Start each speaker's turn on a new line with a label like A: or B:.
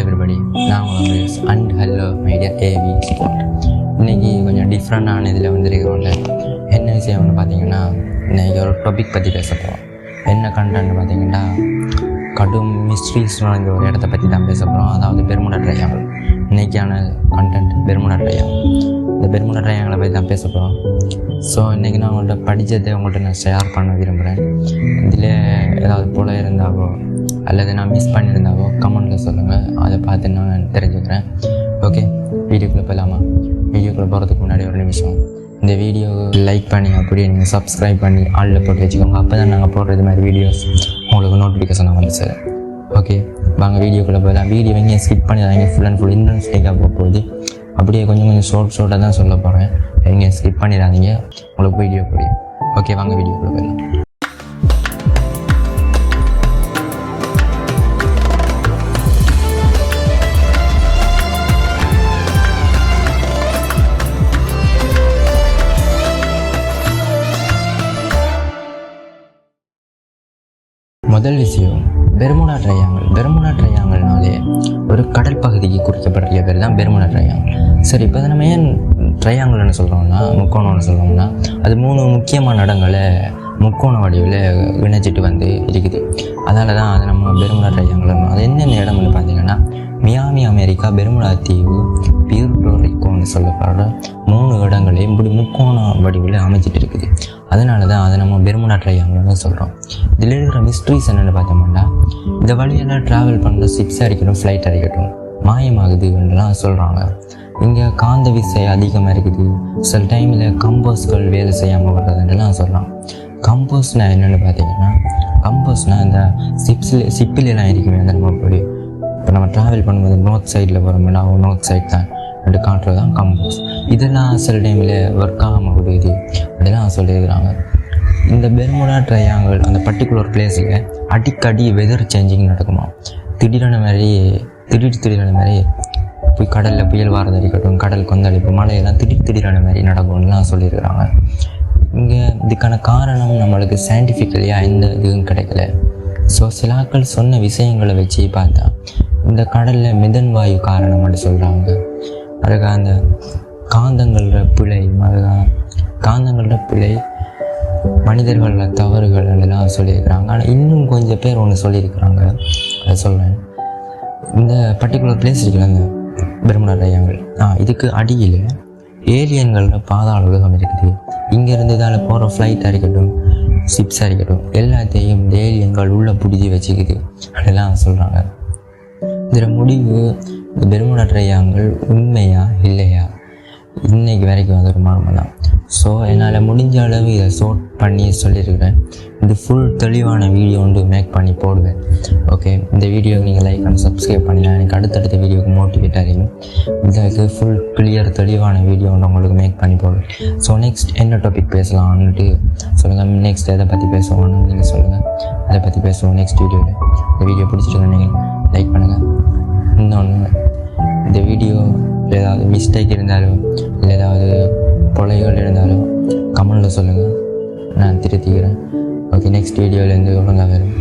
A: Everybody நான் உங்கள் and hello my dear AV sport இன்றைக்கி கொஞ்சம் டிஃப்ரெண்டான இதில் வந்துருக்கோம்ல என்ன விஷயம்னு பார்த்தீங்கன்னா இன்றைக்கி ஒரு டாபிக் பற்றி பேச போகிறோம் என்ன கண்டென்ட் பார்த்தீங்கன்னா கடும் மிஸ்ட்ரீஸ் நிறைஞ்ச ஒரு இடத்த பற்றி தான் பேச போகிறோம் அதாவது பெருமுடா ட்ரையாங்கல் இன்றைக்கான கண்டென்ட் பெருமுடா ட்ரையாங்கல் இந்த பெருமுடா ட்ரையாங்கலை பற்றி தான் பேச போகிறோம் ஸோ இன்றைக்கி நான் உங்கள்கிட்ட படித்ததை உங்கள்கிட்ட நான் ஷேர் பண்ண விரும்புகிறேன் இதில் ஏதாவது போல இருந்தாவோ அல்லது நான் மிஸ் பண்ணியிருந்தாவோ கமெண்ட்டில் சொல்லுங்கள் அதை பார்த்து நான் தெரிஞ்சுக்கிறேன். ஓகே வீடியோக்குள்ளே போகலாமா வீடியோக்குள்ளே போகிறதுக்கு முன்னாடி ஒரு நிமிஷம். இந்த வீடியோ லைக் பண்ணி அப்படியே நீங்கள் சப்ஸ்கிரைப் பண்ணி ஆளில் போட்டு வச்சுக்கோங்க. அப்போ தான் நாங்கள் போடுறது மாதிரி வீடியோஸ் உங்களுக்கு நோட்டிஃபிகேஷன் வந்து சார் ஓகே வாங்க வீடியோக்குள்ளே போகலாம் வீடியோ எங்கேயும் ஸ்கிப் பண்ணிடாதீங்க. ஃபுல் அண்ட் ஃபுல் இன்ட்ரெஸ்டிங்காக போக போகுது. அப்படியே கொஞ்சம் கொஞ்சம் ஷார்ட் ஷார்ட்டாக தான் சொல்ல போகிறேன் எங்கேயும் ஸ்கிப் பண்ணிடாதீங்க. உங்களுக்கு வீடியோ புரியும். ஓகே வாங்க வீடியோக்குள்ளே போயிடலாம் முதல் விஷயம் பெர்முடா ட்ரையாங்கல் பெர்முடா ட்ரையாங்கல்னாலே ஒரு கடல் பகுதிக்கு குறிக்கப்படுற பேர் தான் பெர்முடா ட்ரையாங்கல் சரி இப்போ நம்ம ஏன் ட்ரையாங்கல்னு சொல்கிறோம்னா முக்கோணம்னு சொல்கிறோம்னா அது மூணு முக்கியமான இடங்களை முக்கோண வடிவில் இணைச்சிட்டு வந்து இருக்குது. அதனால தான் அது நம்ம பெருமுடா ட்ரையாங்கல் அது என்னென்ன இடம்னு பார்த்தீங்கன்னா மியாமி அமெரிக்கா பெருமுடா தீவு பியூர்டோரிக்கோன்னு சொல்லப்படுற மூணு இடங்களே இப்படி முக்கோண வடிவில் அமைச்சிட்டு இருக்குது அதனால தான் அதை நம்ம பெருமுடா ட்ரையாங்கல்னு சொல்கிறோம் இதில் இருக்கிற மிஸ்ட்ரிஸ் என்னென்னு பார்த்தோம்னா இந்த வழியெல்லாம் ட்ராவல் பண்ணுற சிப்ஸ் அடிக்கட்டும் ஃப்ளைட் அடிக்கட்டும் மாயமாகுதுன்றலாம் சொல்கிறாங்க இங்கே காந்த விசை அதிகமாக இருக்குது. சில டைமில் கம்போஸ்கள் வேலை செய்யாமல் வர்றதுன்றலாம் சொல்கிறான் கம்போஸ்னால் என்னென்னு பார்த்தீங்கன்னா கம்போஸ்னால் இந்த சிப்ஸில் சிப்பிலெலாம் இருக்குமே அந்த நம்ம போய் இப்போ நம்ம ட்ராவல் பண்ணும்போது நார்த் சைடில் போகிறோம்னா நார்த் சைட் தான். ரெண்டு காட்டுறது தான் கம்போஸ் இதெல்லாம் சில டைமில் ஒர்க் ஆகாமல் விடுது. அதெல்லாம் சொல்லியிருக்கிறாங்க. இந்த பெர்முடா ட்ரையாங்கல் அந்த பர்டிகுலர் பிளேஸில் அடிக்கடி வெதர் சேஞ்சிங் நடக்குமா? திடீரான மாதிரி திடீர் திடீரான மாதிரி போய் கடலில் புயல் வாரது இருக்கட்டும் கடல் கொந்தளிப்பு மழையெல்லாம் திடீர் திடீரான மாதிரி நடக்கும்லாம் சொல்லியிருக்கிறாங்க. இங்கே இதுக்கான காரணம் நம்மளுக்கு சயின்டிஃபிக்கலியாக எந்த இதுவும் கிடைக்கல. ஸோ சிலாக்கள் சொன்ன விஷயங்களை வச்சு பார்த்தா இந்த கடலில் மிதன் வாயு காரணம்னு சொல்கிறாங்க அழகாக அந்த காந்தங்களோட பிழை அதுக்கு காந்தங்களோட பிழை. மனிதர்களோட தவறுகள் எல்லாம் சொல்லியிருக்கிறாங்க. ஆனால் இன்னும் கொஞ்சம் பேர் ஒன்று சொல்லியிருக்கிறாங்க. அதை சொல்கிறேன் இந்த பர்டிகுலர் பிளேஸ் இருக்குல்லங்க பெருமுடா ட்ரையாங்கல் ஆ இதுக்கு அடியில் ஏலியன்களோட பாதாள உலகம் இருக்குது இங்கேருந்து இதால் போகிற ஃப்ளைட்டாக இருக்கட்டும் சிப்ஸாக இருக்கட்டும் எல்லாத்தையும் ஏலியன்கள் உள்ளே பிடிச்சி வச்சுக்குது. அப்படிலாம் சொல்கிறாங்க இதில் முடிவு பெருமுடா ட்ரையாங்கல் உண்மையா இல்லையா? இன்னைக்கு வரைக்கும் அது ஒரு மர்மம் தான் ஸோ என்னால் முடிஞ்ச அளவு இதை ஷோட் பண்ணி சொல்லியிருக்கிறேன். இது ஃபுல் தெளிவான வீடியோ வந்து மேக் பண்ணி போடுவேன். ஓகே இந்த வீடியோ நீங்கள் லைக் அண்ட் சப்ஸ்கிரைப் பண்ணிடலாம் எனக்கு அடுத்தடுத்த வீடியோக்கு மோட்டிவேட் ஆகிடும் இதுக்கு ஃபுல் கிளியர் தெளிவான வீடியோ ஒன்று உங்களுக்கு மேக் பண்ணி போடுவேன். ஸோ நெக்ஸ்ட் என்ன டாபிக் பேசலாம்னுட்டு சொல்லுங்கள் நெக்ஸ்ட் எதை பற்றி பேசுவோம்னு நீங்கள் சொல்லுங்கள் அதை பற்றி பேசுவோம் நெக்ஸ்ட் வீடியோவில் இந்த வீடியோ பிடிச்சிருக்கேன் நீங்கள் லைக் பண்ணுங்கள் இன்னொன்று இந்த வீடியோ ஏதாவது மிஸ்டேக் இருந்தாலும் இல்லை ஏதாவது கொலைகள் இருந்தாலும் கமெண்டில் சொல்லுங்கள் நான் திருத்திக்கிறேன். ஓகே நெக்ஸ்ட் வீடியோவிலேருந்து ஒழுங்காக வரும்